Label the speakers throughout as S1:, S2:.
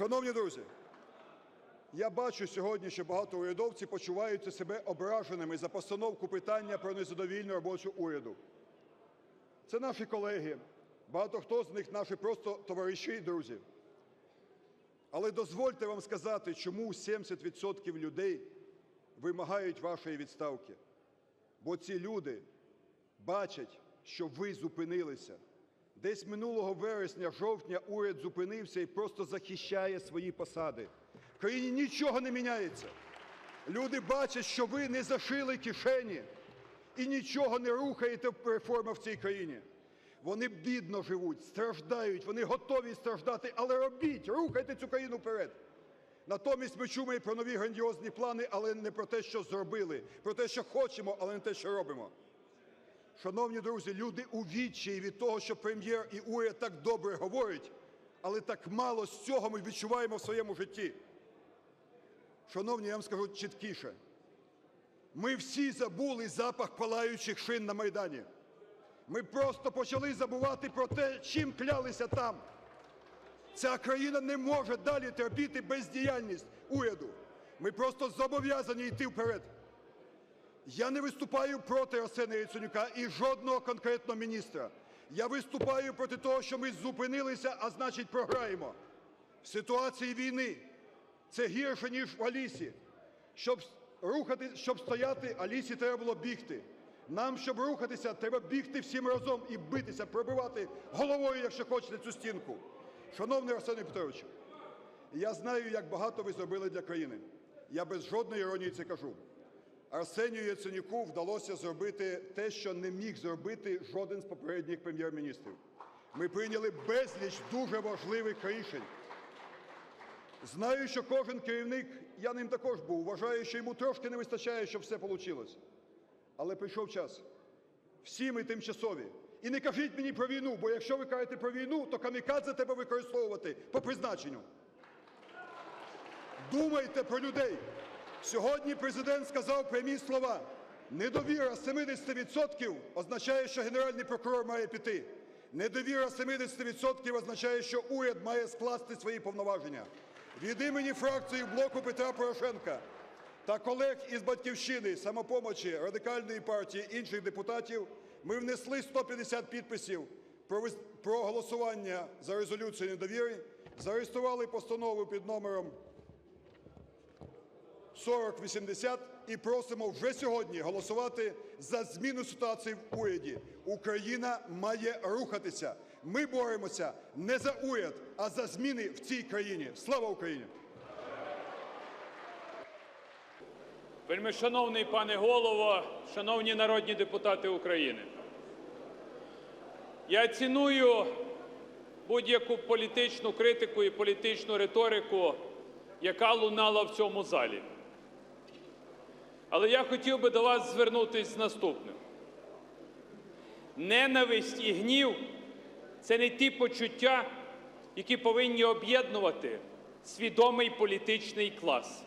S1: Шановні друзі, я бачу сьогодні, що багато урядовців почуваються себе ображеними за постановку питання про незадовільну роботу уряду. Це наші колеги, багато хто з них наші просто товариші і друзі. Але дозвольте вам сказати, чому 70% людей вимагають вашої відставки. Бо ці люди бачать, що ви зупинилися. Десь минулого вересня, жовтня уряд зупинився і просто захищає свої посади. В країні нічого не міняється. Люди бачать, що ви не зашили кишені і нічого не рухаєте в реформах в цій країні. Вони бідно живуть, страждають, вони готові страждати, але робіть, рухайте цю країну вперед. Натомість ми чуємо про нові грандіозні плани, але не про те, що зробили, про те, що хочемо, але не те, що робимо. Шановні друзі, люди у відчаї від того, що прем'єр і уряд так добре говорять, але так мало з цього ми відчуваємо в своєму житті. Шановні, я вам скажу чіткіше. Ми всі забули запах палаючих шин на Майдані. Ми просто почали забувати про те, чим клялися там. Ця країна не може далі терпіти бездіяльність уряду. Ми просто зобов'язані йти вперед. Я не виступаю проти Арсена Яценюка і жодного конкретного міністра. Я виступаю проти того, що ми зупинилися, а значить програємо. В ситуації війни це гірше, ніж в Алісі. Щоб рухати, щоб стояти, Алісі треба було бігти. Нам, щоб рухатися, треба бігти всім разом і битися, пробивати головою, якщо хочете, цю стінку. Шановний Арсеній Петрович, я знаю, як багато ви зробили для країни. Я без жодної іронії це кажу. Арсенію Яценюку вдалося зробити те, що не міг зробити жоден з попередніх прем'єр-міністрів. Ми прийняли безліч дуже важливих рішень. Знаю, що кожен керівник, я ним також був, вважає, що йому трошки не вистачає, щоб все вийшло. Але прийшов час. Всі ми тимчасові. І не кажіть мені про війну, бо якщо ви кажете про війну, то камікадзе треба використовувати по призначенню. Думайте про людей. Сьогодні президент сказав прямі слова. Недовіра 70% означає, що генеральний прокурор має піти. Недовіра 70% означає, що уряд має скласти свої повноваження. Від імені фракції блоку Петра Порошенка та колег із Батьківщини, самопомочі, радикальної партії, інших депутатів ми внесли 150 підписів про, голосування за резолюцію недовіри, зареєстрували постанову під номером 4080 і просимо вже сьогодні голосувати за зміну ситуації в уряді. Україна має рухатися. Ми боремося не за уряд, а за зміни в цій країні. Слава Україні!
S2: Вельмишановний пане голово, шановні народні депутати України. Я ціную будь-яку політичну критику і політичну риторику, яка лунала в цьому залі. Але я хотів би до вас звернутися з наступним. Ненависть і гнів це не ті почуття, які повинні об'єднувати свідомий політичний клас.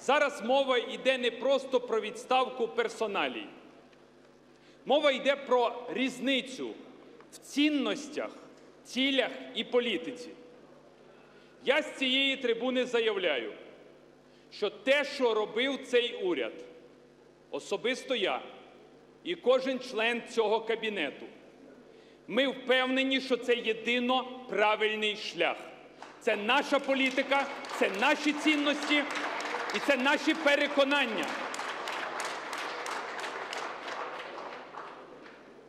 S2: Зараз мова йде не просто про відставку персоналій. Мова йде про різницю в цінностях, цілях і політиці. Я з цієї трибуни заявляю, що те, що робив цей уряд, особисто я і кожен член цього кабінету, ми впевнені, що це єдино правильний шлях. Це наша політика, це наші цінності і це наші переконання.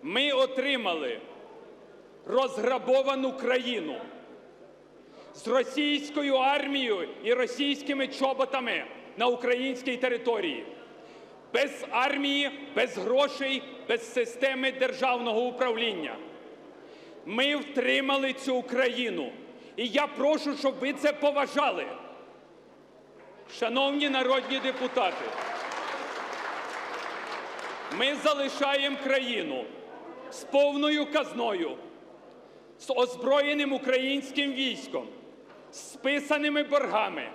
S2: Ми отримали розграбовану країну з російською армією і російськими чоботами на українській території. Без армії, без грошей, без системи державного управління. Ми втримали цю країну. І я прошу, щоб ви це поважали. Шановні народні депутати, ми залишаємо країну з повною казною, з озброєним українським військом, списаними боргами,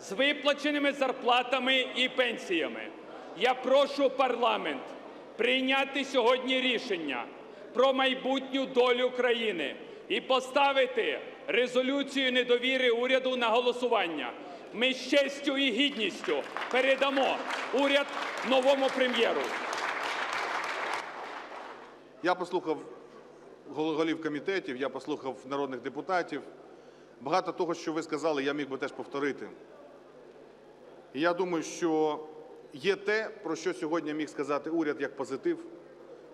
S2: з виплаченими зарплатами і пенсіями. Я прошу парламент прийняти сьогодні рішення про майбутню долю країни, і поставити резолюцію недовіри уряду на голосування. Ми з честю і гідністю передамо уряд новому прем'єру.
S3: Я послухав гол- голів комітетів, я послухав народних депутатів. Багато того, що ви сказали, я міг би теж повторити. Я думаю, що є те, про що сьогодні міг сказати уряд як позитив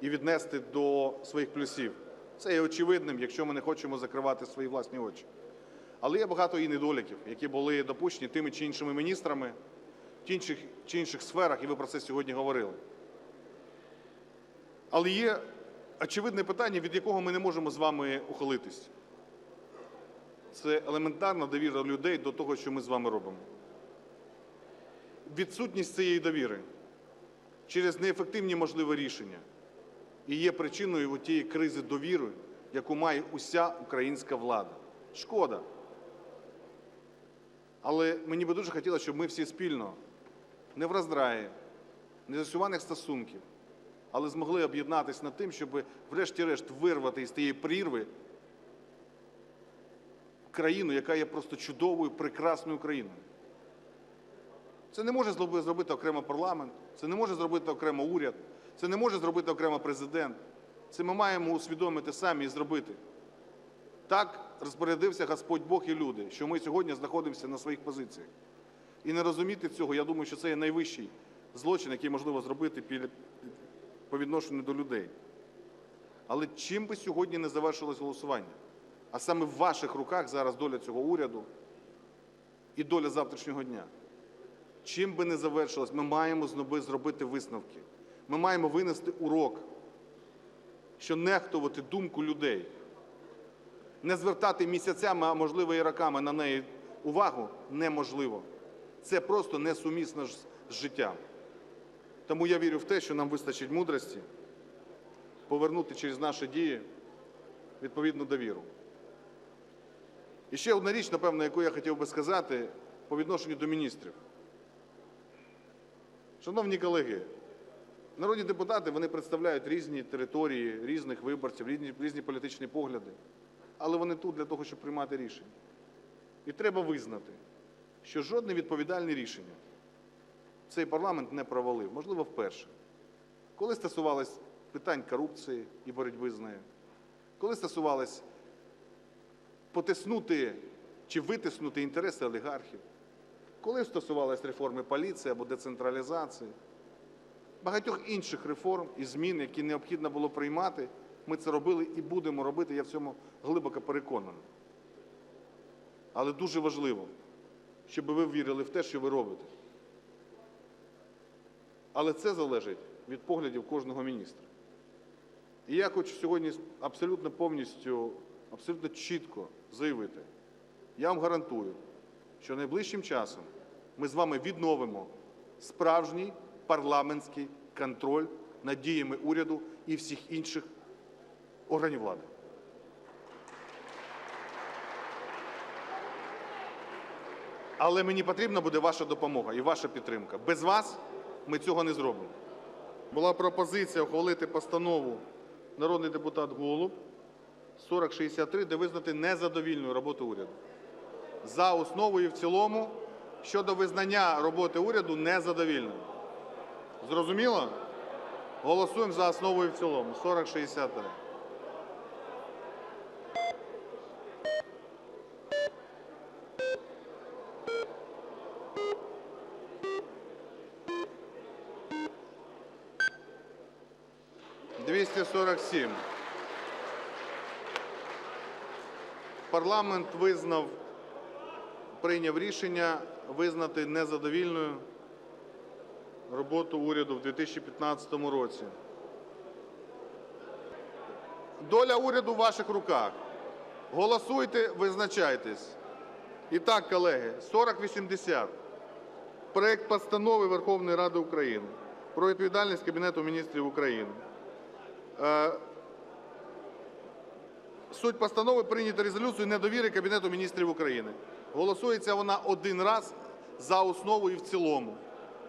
S3: і віднести до своїх плюсів. Це є очевидним, якщо ми не хочемо закривати свої власні очі. Але є багато і недоліків, які були допущені тими чи іншими міністрами в інших, інших сферах, і ви про це сьогодні говорили. Але є очевидне питання, від якого ми не можемо з вами ухилитись. Це елементарна довіра людей до того, що ми з вами робимо. Відсутність цієї довіри через неефективні можливі рішення і є причиною тієї кризи довіри, яку має уся українська влада. Шкода. Але мені би дуже хотілося, щоб ми всі спільно, не в роздраї, не засуваних стосунків, але змогли об'єднатися над тим, щоб врешті-решт вирвати із тієї прірви країну, яка є просто чудовою, прекрасною країною. Це не може зробити окремо парламент, це не може зробити окремо уряд, це не може зробити окремо президент. Це ми маємо усвідомити самі і зробити. Так розпорядився Господь Бог і люди, що ми сьогодні знаходимося на своїх позиціях. І не розуміти цього, я думаю, що це є найвищий злочин, який можливо зробити по відношенню до людей. Але чим би сьогодні не завершилось голосування? А саме в ваших руках зараз доля цього уряду і доля завтрашнього дня. Чим би не завершилось, ми маємо знову зробити висновки. Ми маємо винести урок, що нехтувати думку людей, не звертати місяцями, а можливо і роками на неї увагу неможливо. Це просто несумісно з життям. Тому я вірю в те, що нам вистачить мудрості повернути через наші дії відповідну довіру. І ще одна річ, напевно, яку я хотів би сказати по відношенню до міністрів. Шановні колеги, народні депутати вони представляють різні території, різних виборців, різні, різні політичні погляди. Але вони тут для того, щоб приймати рішення. І треба визнати, що жодне відповідальне рішення цей парламент не провалив, можливо, вперше. Коли стосувалось питань корупції і боротьби з нею, коли стосувалось потиснути чи витиснути інтереси олігархів, коли стосувалось реформи поліції або децентралізації, багатьох інших реформ і змін, які необхідно було приймати, ми це робили і будемо робити, я в цьому глибоко переконаний. Але дуже важливо, щоб ви вірили в те, що ви робите. Але це залежить від поглядів кожного міністра. І я хочу сьогодні абсолютно повністю, абсолютно чітко заявити. Я вам гарантую, що найближчим часом ми з вами відновимо справжній парламентський контроль над діями уряду і всіх інших органів влади. Але мені потрібна буде ваша допомога і ваша підтримка. Без вас ми цього не зробимо. Була пропозиція ухвалити постанову народний депутат Голуб 4063, де визнати незадовільною роботу уряду. За основу і в цілому щодо визнання роботи уряду незадовільною. Зрозуміло? Голосуємо за основу і в цілому. 4063. Двісті сорок. Парламент визнав, прийняв рішення визнати незадовільною роботу уряду в 2015 році. Доля уряду в ваших руках. Голосуйте, визначайтесь. І так, колеги, 4080. Проект постанови Верховної Ради України про відповідальність Кабінету міністрів України. Е, Суть постанови прийняти резолюцію недовіри Кабінету міністрів України. Голосується вона один раз за основу і в цілому.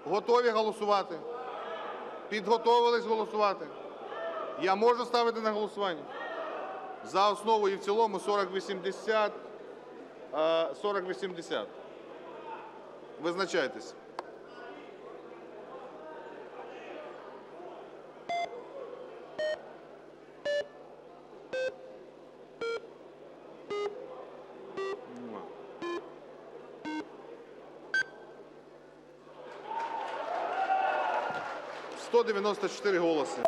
S3: Готові голосувати? Підготовились голосувати? Я можу ставити на голосування? За основу і в цілому 4080. е, 4080. Визначайтесь. Сто дев'яносто чотири голоси.